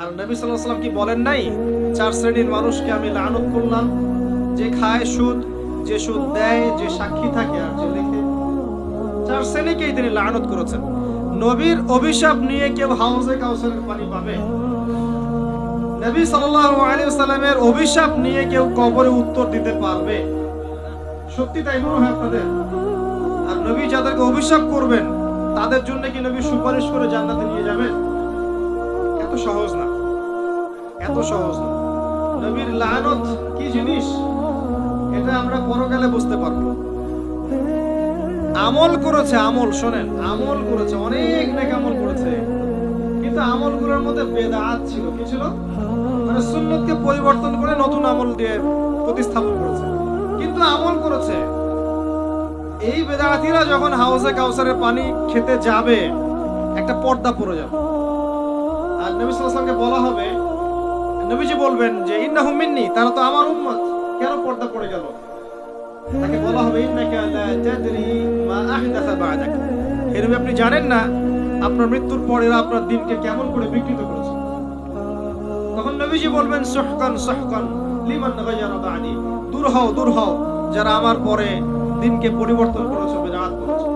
আর নবী সাল্লাম কি বলেন নাই? চার শ্রেণির মানুষকে আমি লানত করলাম। যে খায় সুদ, যে সুদ দেয়, যে সাক্ষী থাকে আর যে লেখে। চার শ্রেণীকেই তিনি লানত করেছেন। নবীর অভিশাপ নিয়ে কেউ হাউজে কাউসারের পানি পাবে? নবী সাল্লামের অভিশাপ নিয়ে কেউ কবরে উত্তর দিতে পারবে? সত্যি তাই মনে হয় আপনাদের? আর নবী যাদেরকে অভিশাপ করবেন, তাদের জন্য কি নবী সুপারিশ করে জান্নাতে নিয়ে যাবেন? এত সহজ না। এত সহজ নবীর লানত কি জিনিস? এটা আমরা পরকালে বুঝতে পারব। আমল করেছে, আমল, শোনেন, আমল করেছে, অনেক নেক আমল করেছে। কিন্তু আমলগুলোর মধ্যে বেদাত ছিল, কি ছিল? মানে সুন্নতকে পরিবর্তন করে নতুন আমল দিয়ে প্রতিস্থাপন করেছে। কিন্তু আমল করেছে। এই বেদাতিরা যখন হাউসে কাউসারের পানি খেতে যাবে, একটা পর্দা পড়ে যাবে। আর নবী সাল্লাল্লাহু আলাইহি বলা হবে নবীজি বলবেন যে ইন্নাহুম মিন্নি তারা তো আমার উম্মত। কেন পর্দা পড়ে গেল? তাকে বলা হবে, ইন্নাকা লা তাদরি মা আহদাসা বা'দাক এরূপে আপনি জানেন না, আপনার মৃত্যুর পর এরা আপনার দিনকে কেমন করে বিকৃত করেছে। তখন নবীজি বলবেন, সহকান সহকান লিমান গায়্যারা বা'দি দূর হও দূর হও, যারা আমার পরে দিনকে পরিবর্তন করেছে বিরাট করে